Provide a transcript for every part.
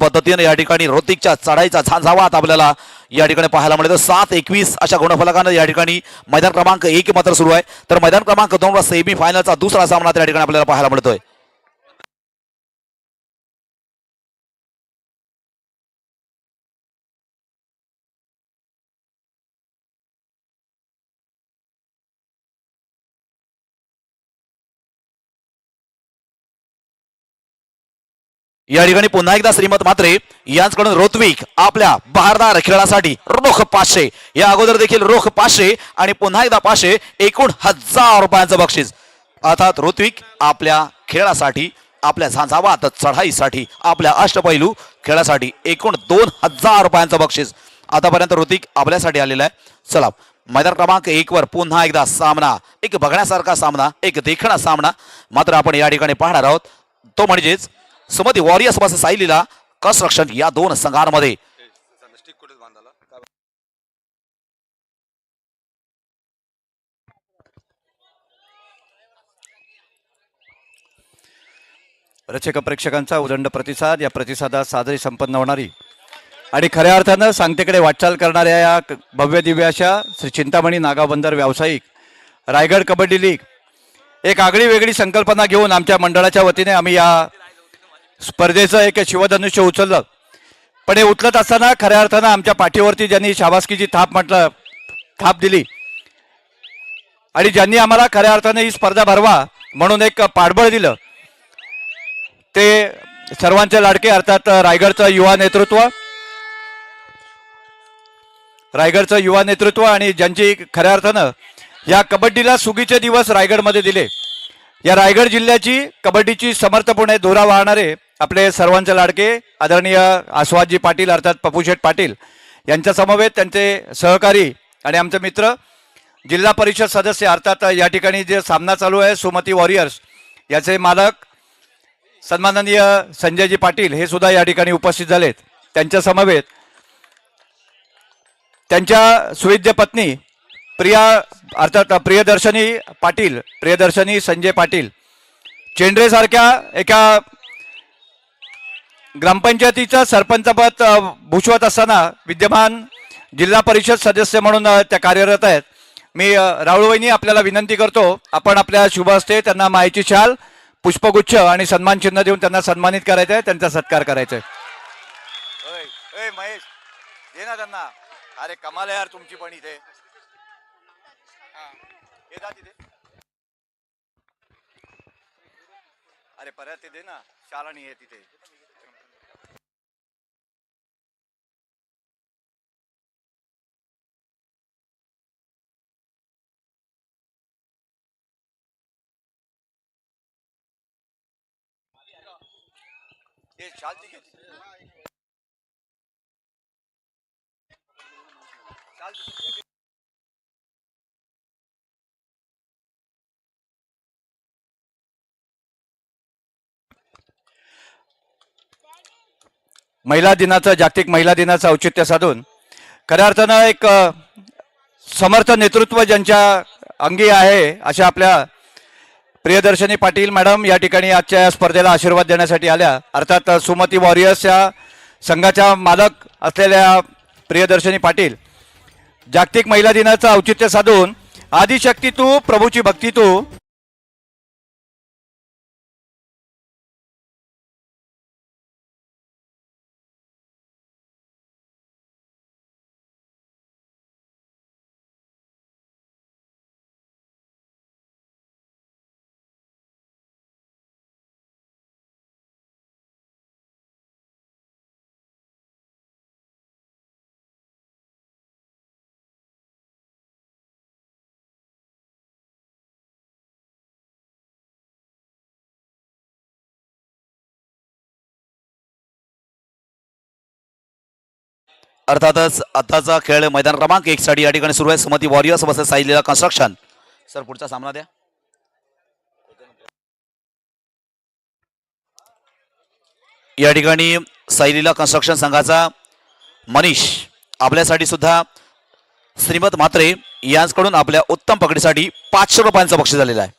पद्धतीने या ठिकाणी रोतिकच्या चढाईचा झांझावात आपल्याला या ठिकाणी पाहायला मिळतो सात एकवीस अशा गुणफलकानं या ठिकाणी मैदान क्रमांक एक मात्र सुरू आहे. तर मैदान क्रमांक दोन सेमी फायनलचा दुसरा सामना त्या ठिकाणी आपल्याला पाहायला मिळतोय. या ठिकाणी पुन्हा एकदा श्रीमत मात्रे यांच्याकडून रोत्विक आपल्या बहारदार खेळासाठी रोख पाचशे. या अगोदर देखील रोख पाचशे आणि पुन्हा एकदा पाचशे एकूण हजार रुपयांचं बक्षीस. अर्थात ऋत्विक आपल्या खेळासाठी आपल्या झांझावात चढाईसाठी आपल्या अष्टपैलू खेळासाठी एकूण दोन हजार रुपयांचं बक्षीस. आतापर्यंत ऋतिक आपल्यासाठी आलेलं आहे. चला मैदान क्रमांक एक वर पुन्हा एकदा सामना एक बघण्यासारखा सामना एक देखणा सामना. मात्र आपण या ठिकाणी पाहणार आहोत तो म्हणजेच Sumati warriors versus Saileela construction या दोन संघांमध्ये. रचक प्रेक्षकांचा उदंड प्रतिसाद या प्रतिसादात साजरी संपन्न होणारी. आणि खऱ्या अर्थानं सांगतेकडे वाटचाल करणाऱ्या या भव्य दिव्य अशा श्री चिंतामणी नागाबंदर व्यावसायिक रायगड कबड्डी लीग एक आगळी वेगळी संकल्पना घेऊन आमच्या मंडळाच्या वतीने आम्ही या स्पर्धेचं एक शिवधनुष्य उचललं. पण हे उचलत असताना खऱ्या अर्थानं आमच्या पाठीवरती ज्यांनी शाबासकीची थाप म्हटलं थाप दिली. आणि ज्यांनी आम्हाला खऱ्या अर्थानं ही स्पर्धा भरवा म्हणून एक पाठबळ दिलं. ते सर्वांचे लाडके अर्थात रायगडचं युवा नेतृत्व रायगडचं युवा नेतृत्व आणि ज्यांची खऱ्या अर्थानं या कबड्डीला सुगीचे दिवस रायगडमध्ये दिले. या रायगड जिल्ह्याची कबड्डीची समर्थपणे धुरा वाहणारे आपले सर्वांचे लाडके आदरणीय आस्वादजी पाटील अर्थात पप्पूशेठ पाटील यांच्या समवेत त्यांचे सहकारी आणि आमचे मित्र जिल्हा परिषद सदस्य अर्थात या ठिकाणी जे सामना चालू आहे सुमती वॉरियर्स याचे मालक सन्माननीय संजयजी पाटील हे सुद्धा या ठिकाणी उपस्थित झालेत. त्यांच्या समवेत त्यांच्या सुविद्य पत्नी प्रिया अर्थात प्रियदर्शनी पाटील प्रियदर्शनी संजय पाटील चेंड्रेसारख्या एका ग्रामपंचायतीचा सरपंचपद भूषवत असताना विद्यमान जिल्हा परिषद सदस्य म्हणून त्या कार्यरत आहेत. मी अ, आपल्याला विनंती करतो आपण आपल्या शुभ हस्ते त्यांना माहिती शाल पुष्पगुच्छ आणि सन्मान चिन्ह देऊन त्यांना सन्मानित करायचं आहे त्यांचा सत्कार करायचा आहे महेश दे ना त्यांना. अरे कमाल आहे यार तुमची पण इथे. अरे परत ते दे ना. शाल आणि हे तिथे. ती घे. शाल महिला दिनाचं जागतिक महिला दिनाचं औचित्य साधून खऱ्या अर्थानं एक समर्थ नेतृत्व ज्यांच्या अंगी आहे अशा आपल्या प्रियदर्शनी पाटील मॅडम या ठिकाणी आजच्या या स्पर्धेला आशीर्वाद देण्यासाठी आल्या. अर्थात सुमती वॉरियर्स या संघाच्या मालक असलेल्या प्रियदर्शनी पाटील. जागतिक महिला दिनाचं औचित्य साधून आदिशक्ती तू प्रभूची भक्ती तू. अर्थातच आताचा खेळ मैदान क्रमांक एक साठी या ठिकाणी सुरू आहे. Sumati warriors versus Saileela construction sir पुढचा सामना द्या. या ठिकाणी सायलीला कन्स्ट्रक्शन संघाचा मनीष आपल्यासाठी सुद्धा श्रीमत मात्रे यांचकडून आपल्या उत्तम पकडीसाठी पाचशे रुपयांचं बक्षीस झालेलं आहे.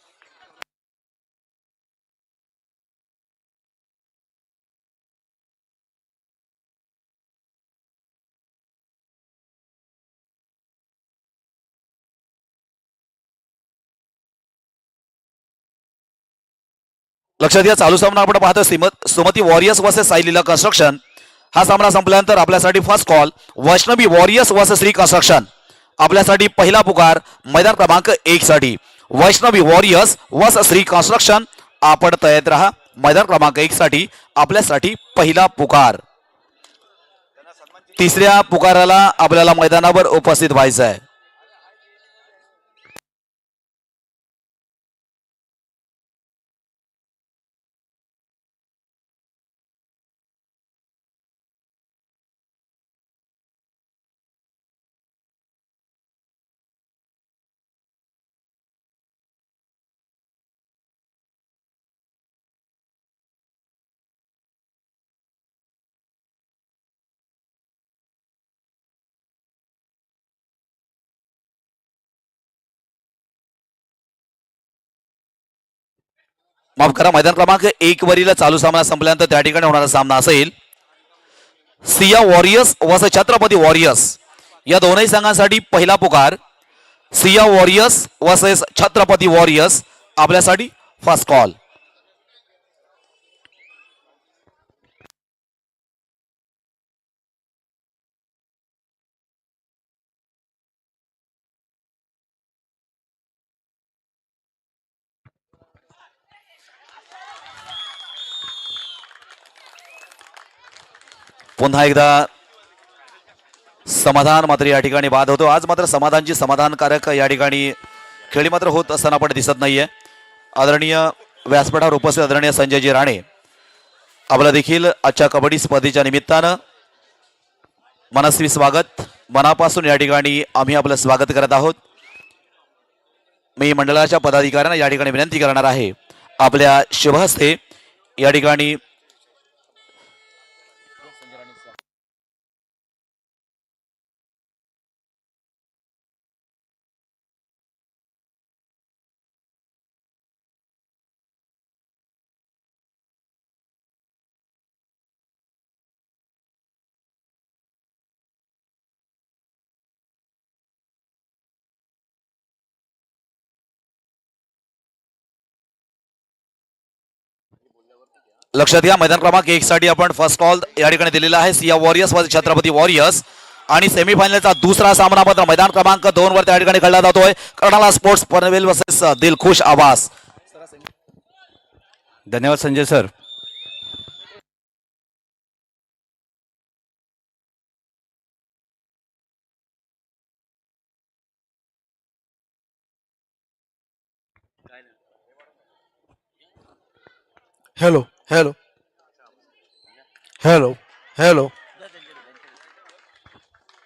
लक्षात घ्या चालू सामना आपण पाहतो Shrimat Sumati warriors versus Saileela construction हा सामना संपल्यानंतर आपल्यासाठी first call Vaishnavi warriors versus Shri construction आपल्यासाठी पहिला पुकार मैदान क्रमांक एक साठी. Vaishnavi warriors versus Shri construction आपण तयार राहा मैदान क्रमांक एक साठी आपल्यासाठी पहिला पुकार. तिसऱ्या पुकाराला आपल्याला मैदानावर उपस्थित व्हायचं आहे माफ करा मैदान क्रमांक एक वरील चालू सामना संपल्यानंतर त्या ठिकाणी होणारा सामना असेल. सिया वॉरियर्स वस छत्रपती वॉरियर्स. या दोनही संघांसाठी पहिला पुकार Siya warriors versus Chhatrapati warriors. आपल्यासाठी फर्स्ट कॉल पुन्हा एकदा समाधान मात्र या ठिकाणी बाद होतो. आज मात्र समाधानची समाधानकारक या ठिकाणी खेळी मात्र होत असताना पण दिसत नाहीये. आदरणीय व्यासपीठावर उपस्थित आदरणीय संजयजी राणे आपलं देखील आजच्या कबड्डी स्पर्धेच्या निमित्तानं मनस्वी स्वागत. मनापासून या ठिकाणी आम्ही आपलं स्वागत करत आहोत. मी मंडळाच्या पदाधिकाऱ्यांना या ठिकाणी विनंती करणार आहे. आपल्या शुभहस्ते या ठिकाणी लक्षात घ्या मैदान क्रमांक एक साठी आपण फर्स्ट कॉल या ठिकाणी दिलेला आहे. सिया वॉरियर्स व छत्रपती वॉरियर्स आणि सेमीफायनलचा दुसरा सामना मात्र मैदान क्रमांक दोन वर त्या ठिकाणी खेळला जातोय. कर्नाला स्पोर्ट्स पनवेल वर्सेस दिलखुश आवास धन्यवाद Sanjay sir. Hello, hello. Hello, hello.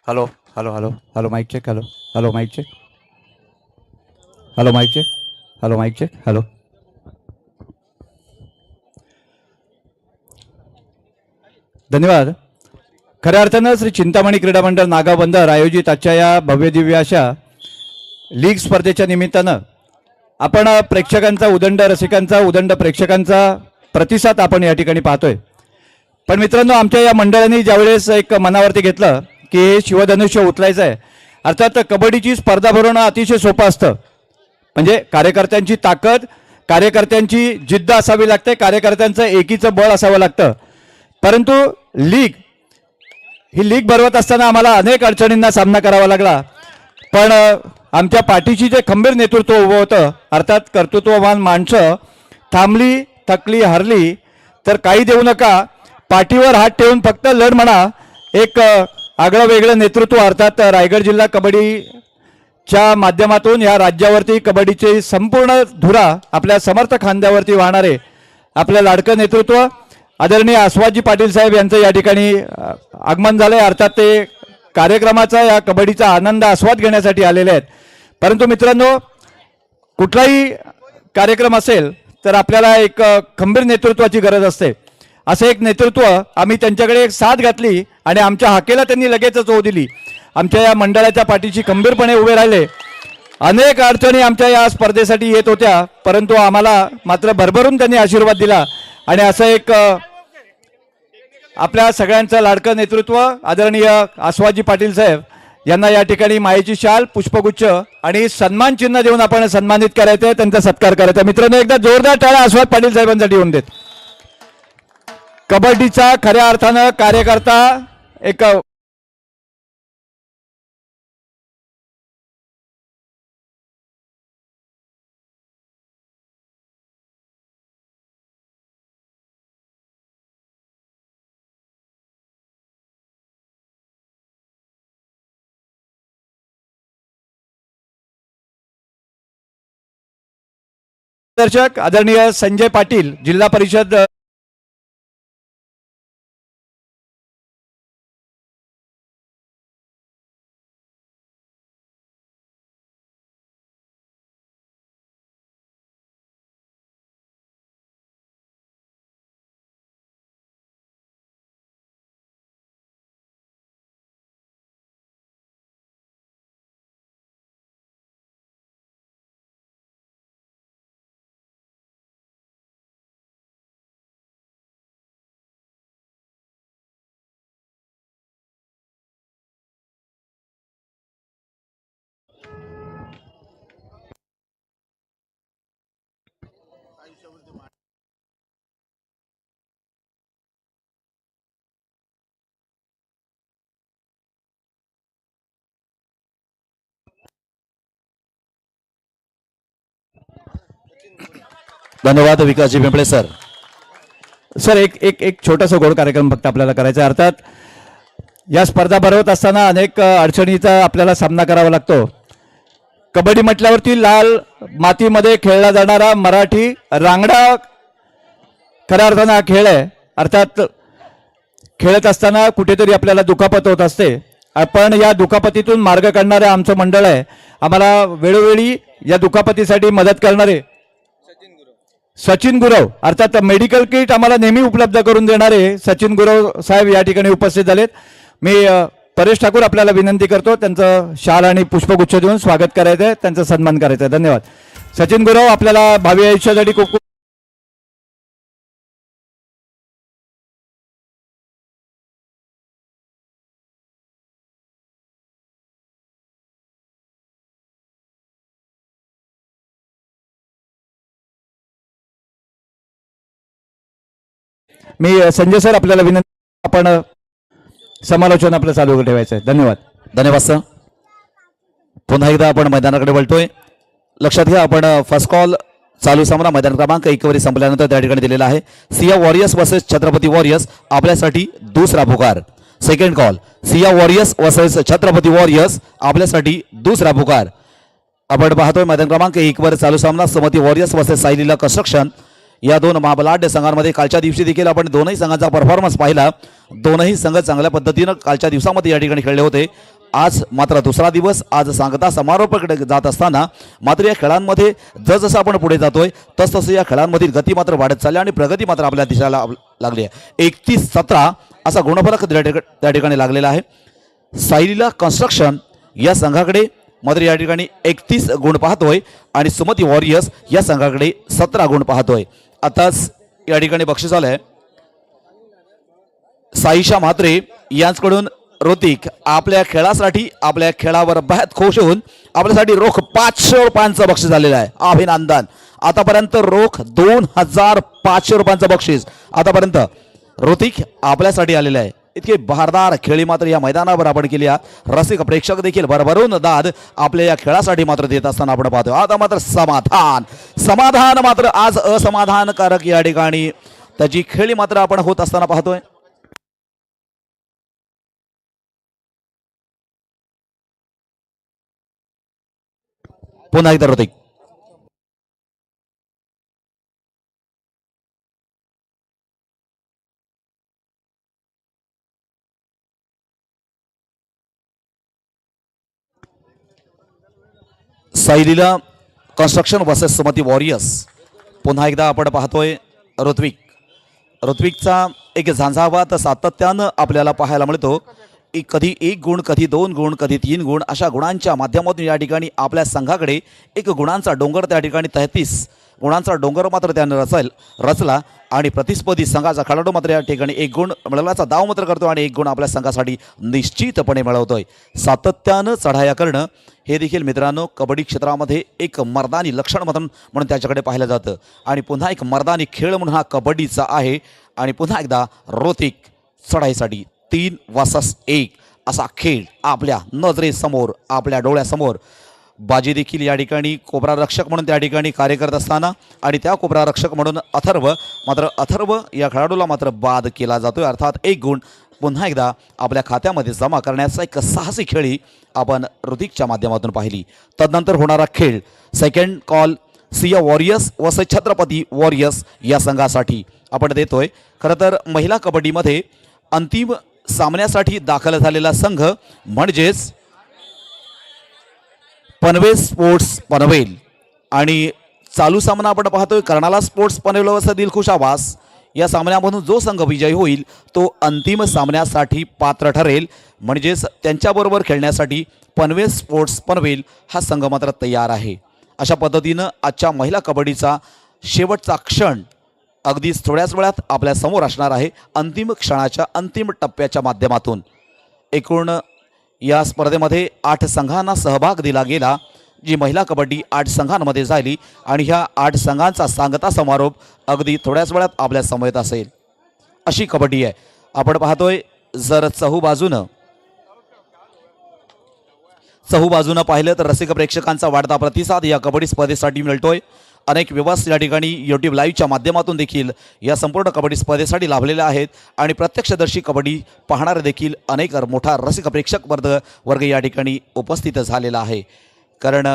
Hello. Hello. Hello. Hello. Mike check hello. Hello. Mike check hello. Mike check hello. Mike check hello. धन्यवाद. खऱ्या अर्थानं श्री चिंतामणी क्रीडा मंडळ नागाव बंदर आयोजित आजच्या या भव्य दिव्य अशा लीग स्पर्धेच्या निमित्तानं आपण प्रेक्षकांचा उदंड रसिकांचा उदंड प्रेक्षकांचा प्रतिसाद आपण या ठिकाणी पाहतोय. पण मित्रांनो आमच्या या मंडळाने ज्यावेळेस एक मनावरती घेतलं की हे शिवधनुष्य उचलायचं आहे अर्थात कबड्डीची स्पर्धा भरवणं अतिशय सोपं असतं. म्हणजे कार्यकर्त्यांची ताकद कार्यकर्त्यांची जिद्द असावी लागते कार्यकर्त्यांचं एकीचं बळ असावं लागतं. परंतु लीग ही लीग भरवत असताना आम्हाला अनेक अडचणींना सामना करावा लागला. पण आमच्या पाठीशी जे खंबीर नेतृत्व उभं होतं अर्थात कर्तृत्ववान माणसं थांबली थकली हरली तर काही देऊ नका. पाठीवर हात ठेवून फक्त लढ म्हणा. एक आगळं वेगळं नेतृत्व अर्थात रायगड जिल्हा कबड्डीच्या माध्यमातून या राज्यावरती कबड्डीची संपूर्ण धुरा आपल्या समर्थ खांद्यावरती वाहणारे आपलं लाडकं नेतृत्व. आदरणीय आस्वादजी पाटील साहेब यांचं या ठिकाणी आगमन आगमन झालंय. अर्थात ते कार्यक्रमाचा या कबड्डीचा आनंद आस्वाद घेण्यासाठी आलेले आहेत. परंतु मित्रांनो कुठलाही कार्यक्रम असेल तर आपल्याला एक खंबीर नेतृत्वाची गरज असते. असं एक नेतृत्व आम्ही त्यांच्याकडे एक साथ घातली आणि आमच्या हाकेला त्यांनी लगेचच ओ दिली. आमच्या या मंडळाच्या पाठीशी खंबीरपणे उभे राहिले. अनेक अडचणी आमच्या या स्पर्धेसाठी येत होत्या परंतु आम्हाला मात्र भरभरून त्यांनी आशीर्वाद दिला. आणि असं एक आपल्या सगळ्यांचं लाडकं नेतृत्व आदरणीय आसवाजी पाटील साहेब यांना या ठिकाणी मायेची शाल पुष्पगुच्छ आणि सन्मान चिन्ह देऊन आपण सन्मानित करायचं त्यांचा सत्कार करायचा मित्रांनो एकदा जोरदार टाळा आस्वाद पाटील साहेबांसाठी होऊन देत. कबड्डीचा खऱ्या अर्थानं कार्यकर्ता एक दर्शक आदरणीय संजय पाटील जिल्हा परिषद धन्यवाद विकासजी पिंपळे सर. सर एक एक एक छोटासा गोड कार्यक्रम फक्त आपल्याला करायचा अर्थात या स्पर्धा भरवत असताना अनेक अडचणीचा आपल्याला सामना करावा लागतो. कबड्डी म्हटल्यावरती लाल मातीमध्ये खेळला जाणारा मराठी रांगडा खऱ्या अर्थानं हा खेळ आहे. अर्थात खेळत असताना कुठेतरी आपल्याला दुखापत होत असते. आपण या दुखापतीतून मार्ग काढणारे आमचं मंडळ आहे. आम्हाला वेळोवेळी या दुखापतीसाठी मदत करणारे सचिन गुरव अर्थात मेडिकल किट आम्हाला नेहमी उपलब्ध करून देणारे सचिन गुरव साहेब या ठिकाणी उपस्थित झालेत. मी परेश ठाकूर आपल्याला विनंती करतो त्यांचं शाल आणि पुष्पगुच्छ देऊन स्वागत करायचं आहे त्यांचा सन्मान करायचा आहे धन्यवाद. सचिन गुरव आपल्याला भावी आयुष्यासाठी खूप मी संजय सर आपल्याला विनंती आपण समालोचन आपलं चालू ठेवायचं आहे. धन्यवाद. धन्यवाद सर. पुन्हा एकदा आपण मैदानाकडे वळतोय. लक्षात घ्या आपण फर्स्ट कॉल चालू सामना मैदान क्रमांक एकवरी संपल्यानंतर त्या ठिकाणी दिलेला आहे. Siya warriors versus Chhatrapati warriors आपल्यासाठी दुसरा पुकार. Second call Siya warriors versus Chhatrapati warriors आपल्यासाठी दुसरा पुकार. आपण पाहतोय मैदान क्रमांक एक वर चालू सामना Sumati warriors versus Saileela construction या दोन महाबलाढ्य संघांमध्ये कालच्या दिवशी देखील आपण दोनही संघांचा परफॉर्मन्स पाहिला. दोनही संघ चांगल्या पद्धतीनं कालच्या दिवसामध्ये या ठिकाणी खेळले होते. आज मात्र दुसरा दिवस आज सांगता समारोपाकडे जात असताना मात्र या खेळांमध्ये जसजसं आपण पुढे जातोय तसतसं या खेळांमधील गती मात्र वाढत चालली आणि प्रगती मात्र आपल्या दिसायला लागली आहे. एकतीस सतरा असा गुणफलक त्या ठिक- त्या ठिकाणी लागलेला आहे. सायलीला कन्स्ट्रक्शन या संघाकडे मात्र या ठिकाणी एकतीस गुण पाहतोय आणि सुमती वॉरियर्स या संघाकडे सतरा गुण पाहतोय. आताच या ठिकाणी बक्षीस आलंय. साईशा म्हात्रे यांचकडून ऋतिक आपल्या खेळासाठी आपल्या खेळावर बाहेर खुश होऊन आपल्यासाठी रोख पाचशे रुपयांचं बक्षीस झालेलं आहे. अभिनंदन. आतापर्यंत रोख दोन हजार पाचशे रुपयांचं बक्षीस. आतापर्यंत ऋतिक आपल्यासाठी आलेलं आहे. इतके बहारदार खेळी मात्र या मैदानावर आपण केली रसिक प्रेक्षक देखील भरभरून दाद आपल्या या खेळासाठी मात्र देत असताना आपण पाहतो आता मात्र समाधान. समाधान मात्र आज असमाधानकारक या ठिकाणी. त्याची खेळी मात्र आपण होत असताना पाहतोय. पुन्हा एकदा होते Saileela construction versus Sumati warriors पुन्हा एकदा आपण पाहतोय ऋत्विक. ऋत्विकचा एक झांझावात सातत्यानं आपल्याला पाहायला मिळतो. एक कधी एक गुण कधी दोन गुण कधी तीन गुण अशा गुणांच्या माध्यमातून या ठिकाणी आपल्या संघाकडे एक गुणांचा डोंगर त्या ठिकाणी तेहतीस. गुणांचा डोंगर मात्र त्यानं रचल रचला आणि प्रतिस्पर्धी संघाचा खेळाडू मात्र या ठिकाणी एक गुण मिळवण्याचा दाव मात्र करतो आणि एक गुण आपल्या संघासाठी निश्चितपणे मिळवतोय. सातत्यानं चढाया करणं हे देखील मित्रांनो कबड्डी क्षेत्रामध्ये एक मर्दानी लक्षण म्हणून म्हणून त्याच्याकडे पाहिलं जातं. आणि पुन्हा एक मर्दानी खेळ म्हणून हा कबड्डीचा आहे. आणि पुन्हा एकदा रोतिक चढाईसाठी तीन वासस एक असा खेळ आपल्या नजरेसमोर आपल्या डोळ्यासमोर बाजी देखील या ठिकाणी कोबरा रक्षक म्हणून त्या ठिकाणी कार्य करत असताना आणि त्या कोबरा रक्षक म्हणून अथर्व मात्र अथर्व या खेळाडूला मात्र बाद केला जातोय. अर्थात एक गुण पुन्हा एकदा आपल्या खात्यामध्ये जमा करण्याचा एक साहसी खेळी आपण ऋतिकच्या माध्यमातून पाहिली. तदनंतर होणारा खेळ सेकंड कॉल सिया वॉरियर्स व छत्रपती वॉरियर्स या संघासाठी आपण देतोय. खरं तर महिला कबड्डीमध्ये अंतिम सामन्यासाठी दाखल झालेला संघ म्हणजेच पनवेल स्पोर्ट्स पनवेल. आणि चालू सामना आपण पाहतोय कर्णाला स्पोर्ट्स पनवेलवरचा दिलखुश आवास या सामन्यामधून जो संघ विजयी होईल तो अंतिम सामन्यासाठी पात्र ठरेल. म्हणजेच त्यांच्याबरोबर खेळण्यासाठी पनवेल स्पोर्ट्स पनवेल हा संघ मात्र तयार आहे. अशा पद्धतीनं आजच्या महिला कबड्डीचा शेवटचा क्षण अगदी थोड्याच वेळात आपल्यासमोर असणार आहे. अंतिम क्षणाच्या अंतिम टप्प्याच्या माध्यमातून. एकूण या स्पर्धेमध्ये आठ संघांना सहभाग दिला गेला जी महिला कबड्डी आठ संघांमध्ये झाली आणि ह्या आठ संघांचा सांगता समारोप अगदी थोड्याच वेळात आपल्यासमोर असेल. अशी कबड्डी आहे. आपण पाहतोय जर चहू बाजूनं चहू बाजूनं पाहिलं तर रसिक प्रेक्षकांचा वाढता प्रतिसाद या कबड्डी स्पर्धेसाठी मिळतोय. अनेक व्यवस या ठिकाणी यूट्यूब लाईव्हच्या माध्यमातून देखील या संपूर्ण कबड्डी स्पर्धेसाठी लाभलेल्या आहेत. आणि प्रत्यक्षदर्शी कबड्डी पाहणारे देखील अनेक मोठा रसिक प्रेक्षक वर्ग वर्ग या ठिकाणी उपस्थित झालेला आहे. कारण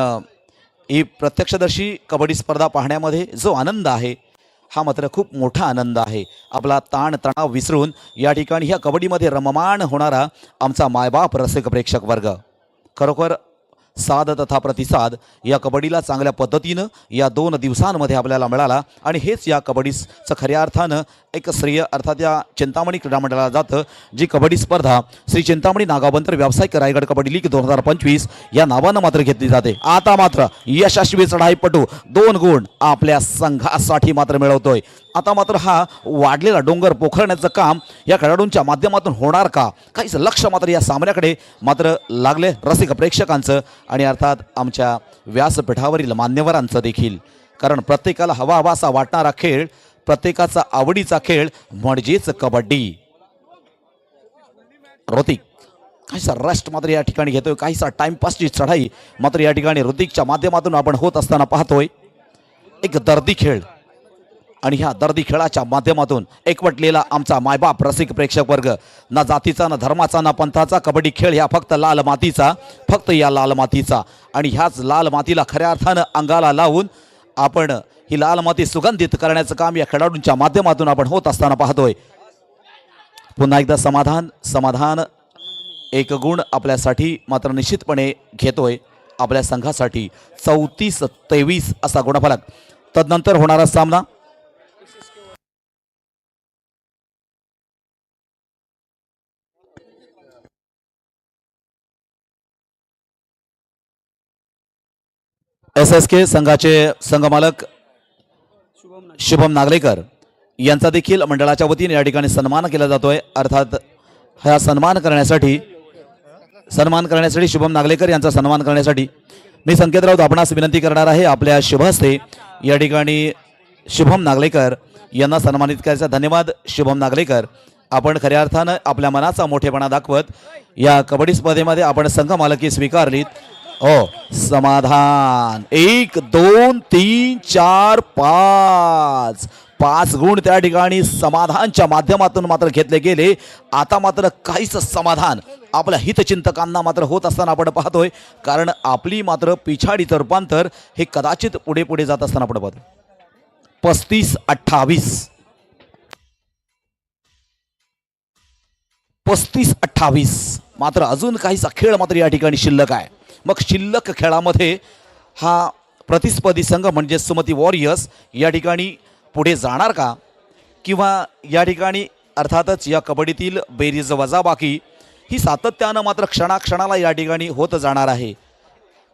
ही प्रत्यक्षदर्शी कबड्डी स्पर्धा पाहण्यामध्ये जो आनंद आहे हा मात्र खूप मोठा आनंद आहे. आपला ताण तणाव विसरून या ठिकाणी ह्या कबड्डीमध्ये रममाण होणारा आमचा मायबाप रसिक प्रेक्षक वर्ग. खरोखर साद तथा प्रतिसाद या कबड्डीला चांगल्या पद्धतीनं या दोन दिवसांमध्ये आपल्याला मिळाला. आणि हेच या कबड्डीचं खऱ्या अर्थानं एक श्रेय अर्थात या चिंतामणी क्रीडा मंडळाला जातं जी कबड्डी स्पर्धा श्री चिंतामणी नागावंतर व्यावसायिक रायगड कबड्डी लीग दोन हजार पंचवीस या नावानं मात्र घेतली जाते. आता मात्र यशस्वी चढाईपटू दोन गुण आपल्या संघासाठी मात्र मिळवतोय. आता मात्र हा वाढलेला डोंगर पोखरण्याचं काम या खेळाडूंच्या माध्यमातून होणार का? काहीच लक्ष मात्र या सामन्याकडे मात्र लागले रसिक प्रेक्षकांचं आणि अर्थात आमच्या व्यासपीठावरील मान्यवरांचं देखील. कारण प्रत्येकाला हवा हवासा वाटणारा खेळ प्रत्येकाचा आवडीचा खेळ म्हणजेच कबड्डी. ऋतिक काहीसा रस्ट मात्र या ठिकाणी घेतोय काहीसा टाइमपासची चढाई मात्र या ठिकाणी ऋतिकच्या माध्यमातून आपण होत असताना पाहतोय. एक दर्दी खेळ आणि ह्या दर्दी खेळाच्या माध्यमातून एकवटलेला आमचा मायबाप रसिक प्रेक्षक वर्ग. ना जातीचा ना धर्माचा ना पंथाचा कबड्डी खेळ ह्या फक्त लाल मातीचा फक्त या लाल मातीचा. आणि ह्याच लाल मातीला खऱ्या अर्थानं अंगाला लावून आपण ही लाल माती सुगंधित करण्याचं काम या खेळाडूंच्या माध्यमातून आपण होत असताना पाहतोय. पुन्हा एकदा समाधान समाधान. एक गुण आपल्यासाठी मात्र निश्चितपणे घेतोय. आपल्या संघासाठी चौतीस तेवीस असा गुणफलक. तदनंतर होणारा सामना. एस एस के संघाचे संघमालक शुभम नागलेकर यांचा देखील मंडळाच्या वतीने या ठिकाणी सन्मान केला जातोय. अर्थात हा सन्मान करण्यासाठी सन्मान करण्यासाठी शुभम नागलेकर यांचा सन्मान करण्यासाठी मी संकेत राऊत आपणास विनंती करणार आहे. आपल्या शुभ हस्ते या ठिकाणी शुभम नागलेकर यांना सन्मानित करायचा. धन्यवाद शुभम नागलेकर आपण खऱ्या अर्थानं आपल्या मनाचा मोठेपणा दाखवत या कबड्डी स्पर्धेमध्ये आपण संघ मालकी स्वीकारलीत. हो समाधान. एक दोन तीन चार पाच. पाच गुण त्या ठिकाणी समाधानच्या माध्यमातून मात्र घेतले गेले. आता मात्र काहीच समाधान. आपल्या हितचिंतकांना मात्र होत असताना आपण पाहतोय. कारण आपली मात्र पिछाडीचं रूपांतर हे कदाचित पुढे पुढे जात असताना आपण पाहतो पस्तीस अठ्ठावीस. पस्तीस अठ्ठावीस. मात्र अजून काहीसा खेळ मात्र या ठिकाणी शिल्लक आहे. मग शिल्लक खेळामध्ये हा प्रतिस्पर्धी संघ म्हणजे सुमती वॉरियर्स या ठिकाणी पुढे जाणार का? किंवा या ठिकाणी अर्थातच या कबड्डीतील बेरीज वजाबाकी ही सातत्यानं मात्र क्षणाक्षणाला या ठिकाणी होत जाणार आहे.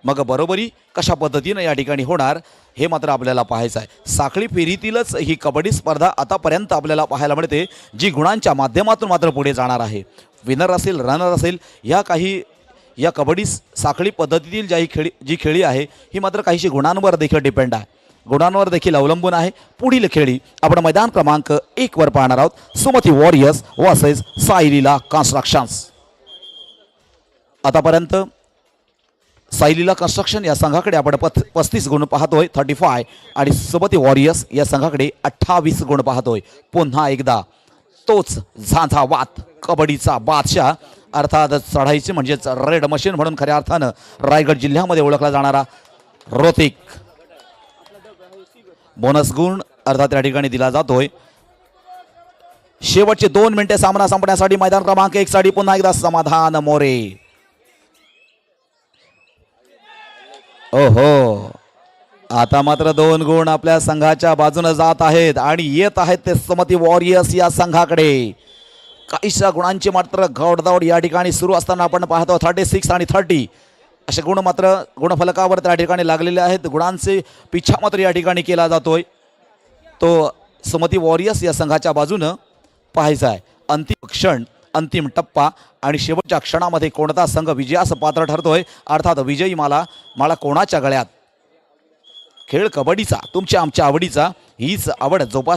मग बरोबरी कशा पद्धतीनं या ठिकाणी होणार हे मात्र आपल्याला पाहायचं आहे. साखळी फेरीतीलच ही कबड्डी स्पर्धा आतापर्यंत आपल्याला पाहायला मिळते जी गुणांच्या माध्यमातून मात्र पुढे जाणार आहे. विनर असेल रनर असेल या काही या कबड्डी साखळी पद्धतीतील ज्या ही खेळी जी खेळी आहे ही मात्र काहीशी गुणांवर देखील डिपेंड आहे. गुणांवर देखील अवलंबून आहे. पुढील खेळी आपण मैदान क्रमांक एक वर पाहणार आहोत. Sumati warriors versus Saileela constructions आतापर्यंत सायलीला कन्स्ट्रक्शन या संघाकडे आपण पथ पस्तीस गुण पाहतोय थर्टी फाय आणि सुमती वॉरियर्स या संघाकडे अठ्ठावीस गुण पाहतोय. पुन्हा एकदा. तोच झांझा वात कबड्डीचा बादशाह अर्थात चढाईची म्हणजेच रेड मशीन म्हणून खऱ्या अर्थानं रायगड जिल्ह्यामध्ये ओळखला जाणारा रोतिक. बोनस गुण अर्थात या ठिकाणी दिला जातोय. शेवटचे दोन मिनिटे सामना संपण्यासाठी मैदान क्रमांक एक साठी पुन्हा एकदा समाधान मोरे. ओहो. आता मात्र दोन गुण आपल्या संघाच्या बाजूने जात आहेत आणि येत आहेत ते समती वॉरियर्स या संघाकडे. काहीशा गुणांची मात्र घौडदौड या ठिकाणी सुरू असताना आपण पाहतो थर्टी सिक्स आणि थर्टी असे गुण मात्र गुणफलकावर त्या ठिकाणी लागलेले आहेत. गुणांचे पिछा मात्र या ठिकाणी केला जातोय. तो सुमती वॉरियर्स या संघाच्या बाजूनं पाहायचा आहे. अंतिम क्षण अंतिम टप्पा आणि शेवटच्या क्षणामध्ये कोणता संघ विजयास पात्र ठरतोय? अर्थात विजयी माला माला कोणाच्या गळ्यात? खेळ कबड्डीचा तुमच्या आमच्या आवडीचा हीच आवड जोपास